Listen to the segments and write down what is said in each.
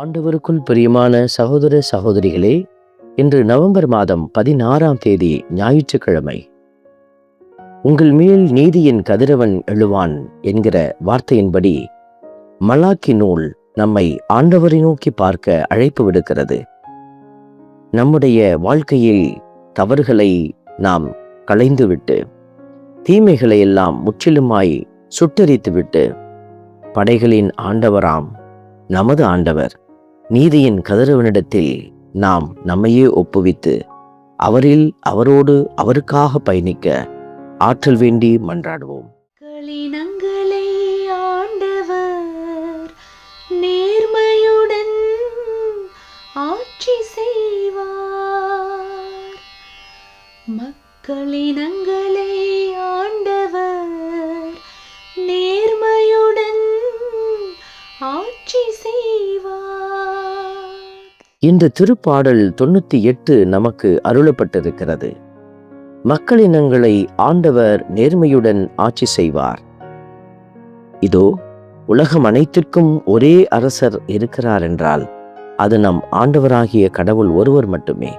ஆண்டவருக்குள் பிரியமான சகோதர சகோதரிகளே இன்று நவம்பர் மாதம் பதினாறாம் தேதி ஞாயிற்றுக்கிழமை. உங்கள் மேல் நீதியின் கதிரவன் எழுவான் என்கிற வார்த்தையின்படி மலாக்கி நூல் நம்மை ஆண்டவரை நோக்கி பார்க்க அழைப்பு விடுக்கிறது. நம்முடைய வாழ்க்கையில் தவறுகளை நாம் களைந்துவிட்டு தீமைகளை எல்லாம் முற்றிலுமாய் சுட்டரித்துவிட்டு படைகளின் ஆண்டவராம் நமது ஆண்டவர். நீதியின் கதிரவனிடத்தில் நாம் நம்மையே ஒப்புவித்து அவரில் அவரோடு அவருக்காக பயணிக்க ஆற்றல் வேண்டி மன்றாடுவோம். களினங்களை ஆண்டவர் நேர்மையுடன் ஆட்சி செய்வார். மக்களினங்கள் இந்த திருப்பாடல் தொண்ணூத்தி எட்டு நமக்கு அருளப்பட்டிருக்கிறது. மக்களினங்களை ஆண்டவர் நேர்மையுடன் ஆட்சி செய்வார். இதோ உலகம் அனைத்திற்கும் ஒரே அரசர் இருக்கிறார் என்றால் அது நம் ஆண்டவராகிய கடவுள் ஒருவர் மட்டுமே.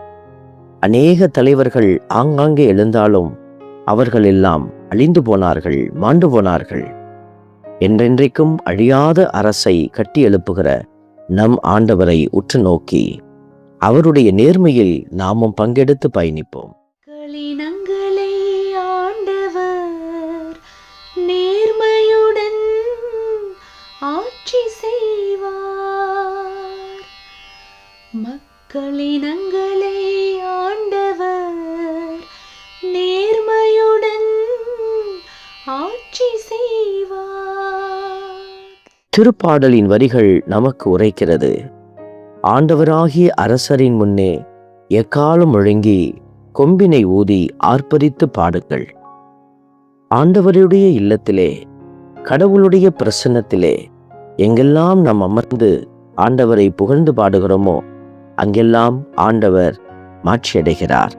அநேக தலைவர்கள் ஆங்காங்கே எழுந்தாலும் அவர்கள் எல்லாம் அழிந்து போனார்கள் மாண்டு போனார்கள். என்றென்றைக்கும் அழியாத அரசை கட்டி எழுப்புகிற நம் ஆண்டவரை உற்று நோக்கி அவருடைய நேர்மையில் நாமும் பங்கெடுத்து பயணிப்போம். களினங்களை ஆண்டவர் நேர்மையுடன் ஆட்சி செய்வார். மக்களினங்களை ஆண்டவர் நேர்மையுடன் ஆட்சி செய்வார் திருப்பாடலின் வரிகள் நமக்கு உரைக்கிறது. ஆண்டவராகிய அரசரின் முன்னே எக்காலம் முழங்கி கொம்பினை ஊதி ஆர்ப்பரித்து பாடுங்கள். ஆண்டவருடைய இல்லத்திலே கடவுளுடைய பிரசன்னத்திலே எங்கெல்லாம் நாம் அமர்ந்து ஆண்டவரை புகழ்ந்து பாடுகிறோமோ அங்கெல்லாம் ஆண்டவர் மாற்றியடைகிறார்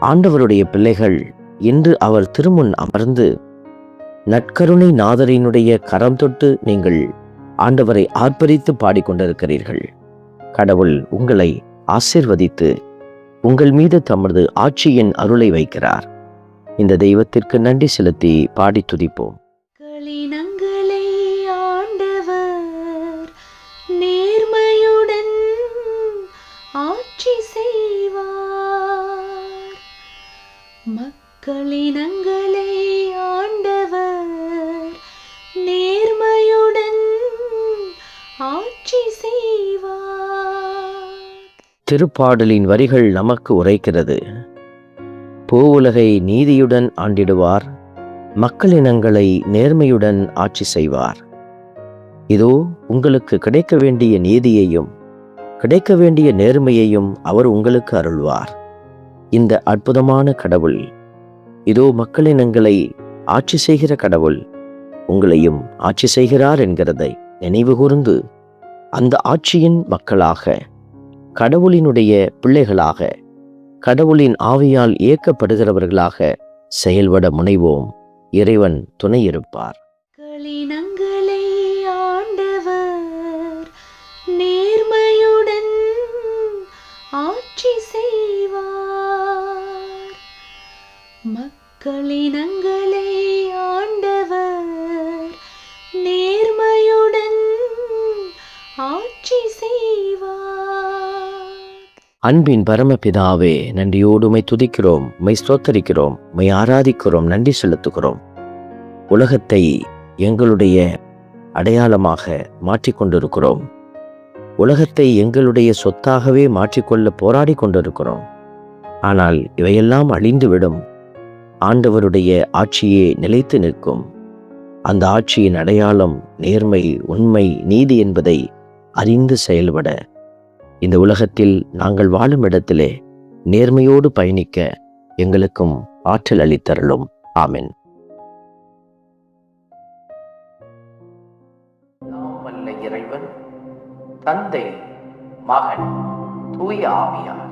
ஆண்டவருடைய பிள்ளைகள் இன்று அவர் திருமுன் அமர்ந்து நற்கருணை நாதரினுடைய கரம் தொட்டு நீங்கள் ஆண்டவரை ஆர்ப்பரித்து பாடிக்கொண்டிருக்கிறீர்கள். கடவுள் உங்களை ஆசிர்வதித்து உங்கள் மீது தமது ஆட்சியின் அருளை வைக்கிறார். இந்த தெய்வத்திற்கு நன்றி செலுத்தி பாடி துதிப்போம். ஆட்சி திருப்பாடலின் வரிகள் நமக்கு உரைக்கிறது. பூவுலகை நீதியுடன் ஆண்டிடுவார். மக்களினங்களை நேர்மையுடன் ஆட்சி செய்வார். இதோ உங்களுக்கு கிடைக்க வேண்டிய நீதியையும் கிடைக்க வேண்டிய நேர்மையையும் அவர் உங்களுக்கு அருள்வார். இந்த அற்புதமான கடவுள் இதோ மக்களினங்களை ஆட்சி செய்கிற கடவுள் உங்களையும் ஆட்சி செய்கிறார் என்கிறதை நினைவு கூர்ந்து அந்த ஆட்சியின் மக்களாக கடவுளினுடைய பிள்ளைகளாக கடவுளின் ஆவியால் இயக்கப்படுகிறவர்களாக செயல்பட முனைவோம். இறைவன் துணை இருப்பார் ஆண்டவர் நேர்மையுடன் ஆட்சி செய்வார். மக்களினங்களை அன்பின் பரமபிதாவே நன்றியோடு மை துதிக்கிறோம் மை ஸ்தோத்தரிக்கிறோம் மை ஆராதிக்கிறோம் நன்றி செலுத்துகிறோம். உலகத்தை எங்களுடைய அடையாளமாக மாற்றிக்கொண்டிருக்கிறோம் உலகத்தை எங்களுடைய சொத்தாகவே மாற்றிக்கொள்ள போராடி கொண்டிருக்கிறோம். ஆனால் இவையெல்லாம் அழிந்துவிடும். ஆண்டவருடைய ஆட்சியே நிலைத்து நிற்கும். அந்த ஆட்சியின் அடையாளம் நேர்மை உண்மை நீதி என்பதை அறிந்து செயல்பட இந்த உலகத்தில் நாங்கள் வாழும் இடத்திலே நேர்மையோடு பயணிக்க எங்களுக்கும் ஆற்றல் அளித்தருளும். ஆமின். வல்ல இறைவன் தந்தை மகன் தூய ஆவியார்.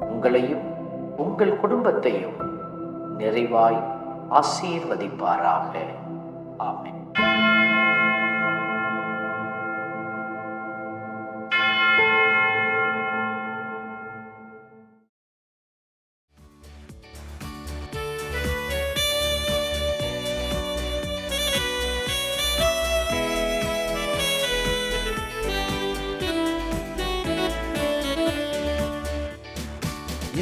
உங்களையும் உங்கள் குடும்பத்தையும் நிறைவாய் ஆசீர்வதிப்பாராக. ஆமென்.